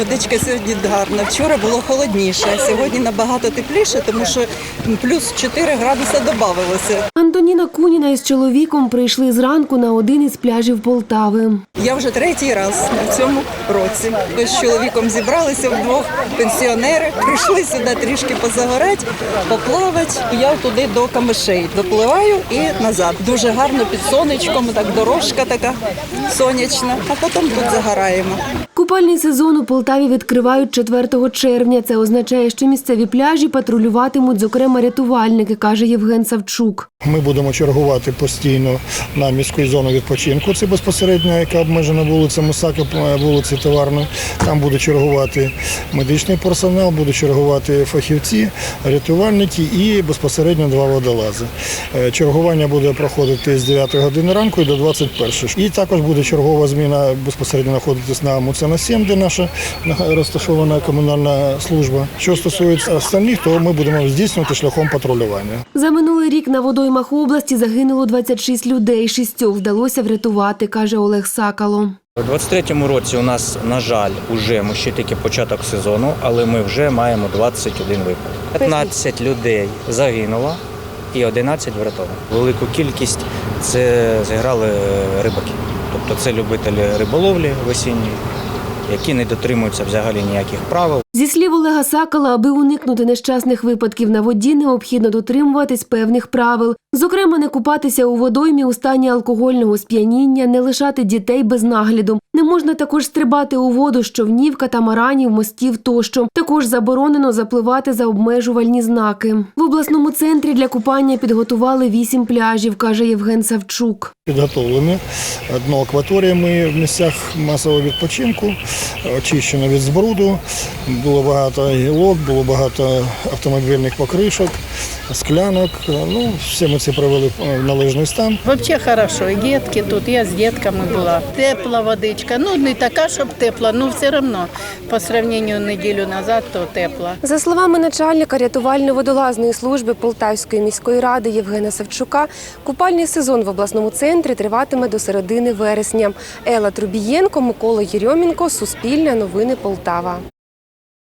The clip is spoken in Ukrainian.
Водичка сьогодні гарна. Вчора було холодніше, а сьогодні набагато тепліше, тому що плюс 4 градуси додавалося. Антоніна Куніна із чоловіком прийшли зранку на один із пляжів Полтави. Я вже третій раз в цьому році. Ми з чоловіком зібралися вдвох пенсіонери, прийшли сюди трішки позагорати, поплавати. Я туди до камишей допливаю і назад. Дуже гарно під сонечком, так дорожка така сонячна, а потім тут загораємо. Купальний сезон у Полтаві відкривають 4 червня. Це означає, що місцеві пляжі патрулюватимуть, зокрема, рятувальники, каже Євген Савчук. Ми будемо чергувати постійно на міську зону відпочинку. Це безпосередньо, яка обмежена вулиця Мусака, вулиці Товарної. Там буде чергувати медичний персонал, буде чергувати фахівці, рятувальники і безпосередньо два водолази. Е, Чергування буде проходити з 9 години ранку і до 21. І також буде чергова зміна безпосередньо знаходитись на Муцена 7, де наша розташована комунальна служба. Що стосується остальних, то ми будемо здійснювати шляхом патрулювання. За минулий рік на водоймах області загинуло 26 людей. Шістьох вдалося врятувати, каже Олег Сакало. У 23-му році у нас, на жаль, уже ми ще тільки початок сезону, але ми вже маємо 21 випадок. 15 людей загинуло і 11 врятовано. Велику кількість це зіграли рибаки. Тобто це любителі риболовлі весінньої, які не дотримуються взагалі ніяких правил. Зі слів Олега Сакала, аби уникнути нещасних випадків на воді, необхідно дотримуватись певних правил. Зокрема, не купатися у водоймі у стані алкогольного сп'яніння, не лишати дітей без нагляду. Не можна також стрибати у воду з човнів, катамаранів, мостів тощо. Також заборонено запливати за обмежувальні знаки. В обласному центрі для купання підготували вісім пляжів, каже Євген Савчук. Підготовлені дно акваторіями в місцях масового відпочинку, очищено від збруду. Було багато гілок, було багато автомобільних покришок, склянок. Ну, все ми це привели в належний стан. Вообще хорошо, і дітки тут, я з дітками була. Тепла водичка, ну не така, щоб тепла, ну все одно по сравненню неділю назад, то тепла. За словами начальника рятувально-водолазної служби Полтавської міської ради Євгена Савчука, купальний сезон в обласному центрі триватиме до середини вересня. Ела Трубієнко, Микола Єрьомінко, Суспільне новини Полтава.